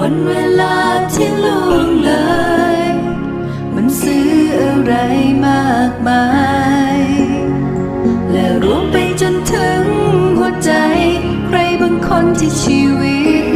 วันเวลาที่ล่วงเลย มันซื้ออะไรมากมาย และรวมไปจนถึงหัวใจ ใครบางคนที่ชีวิต